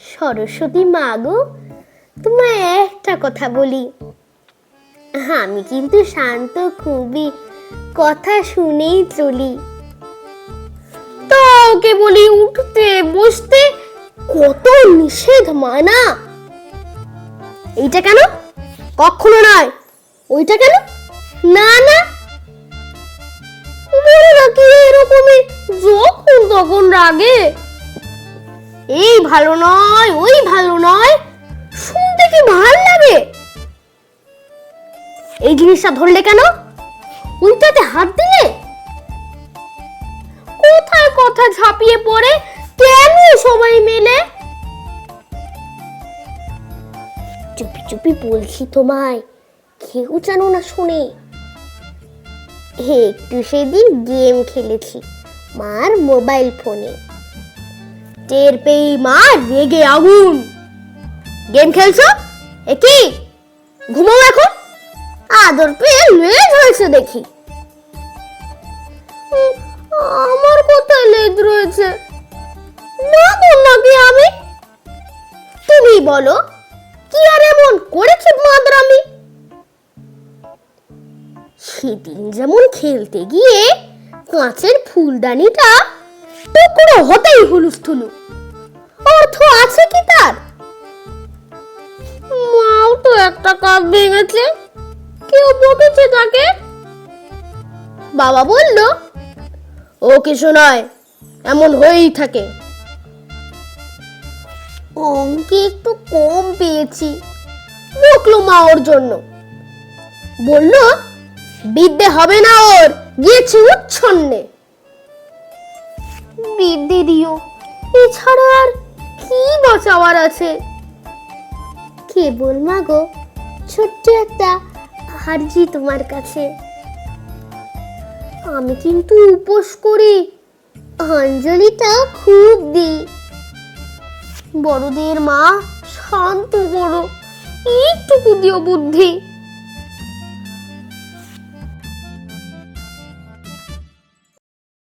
সরস্বতী মা গো, তোমায় একটা কথা বলি। আমি কিন্তু শান্ত, খুবই কথা শুনেই চলি। বলি উঠতে, বসতে কত নিষেধ মানা। এইটা কেন? কখনো নয়। ওইটা কেন? না না। রাখি এরকমই যখন তখন রাগে। এই ভালো নয়, ওই ভালো নয়। শুনতে কি ভালো লাগে? এই জিনিসটা ধরলে কেন? উল্টাতে হাত দিলে? কোথায় কথা ঝাঁপিয়ে পড়ে কেন সবাই মেলে? চুপি চুপি বলছি তোমায়, কেউ জানো না শুনে। একটু সেদিন গেম খেলেছি, মার মোবাইল ফোনে। টের পেয়ে মা রেগে আগুন। গেম খেলছো? এ কি? ঘুমাও এখন? আদর পেয়ে লেজ হয়েছে দেখি। আমার কোথায় লেজ রয়েছে? না নাকি আমি? তুমি বলো, কি আর এমন করেছি মাদ্রামি? সেদিন যেমন খেলতে গিয়ে কাঁচের ফুলদানিটা টুকরো হতেই হুলুস্থুলু। অর্থ আছে কি তার? মাও তো একটা কাপ ভেঙেছে। কেউ বকেছে তাকে? বাবা বলল ও কিছু নয় এমন হয়েই থাকে। অঙ্কে একটু কম পেয়েছি। বকলো মা ওর জন্য। বলল বিদ্যে হবে না ওর গিয়েছি উচ্ছন্নে। বিদ্যে দিও। এছাড়া আর কি বাঁচাবার আছে? কেবল মা গো ছোট্ট একটা হারজি তোমার কাছে। আমি কিন্তু উপোস করি, অঞ্জলিটা খুব দিই। বড়দের মা শান্ত করো একটুকু দিও বুদ্ধি।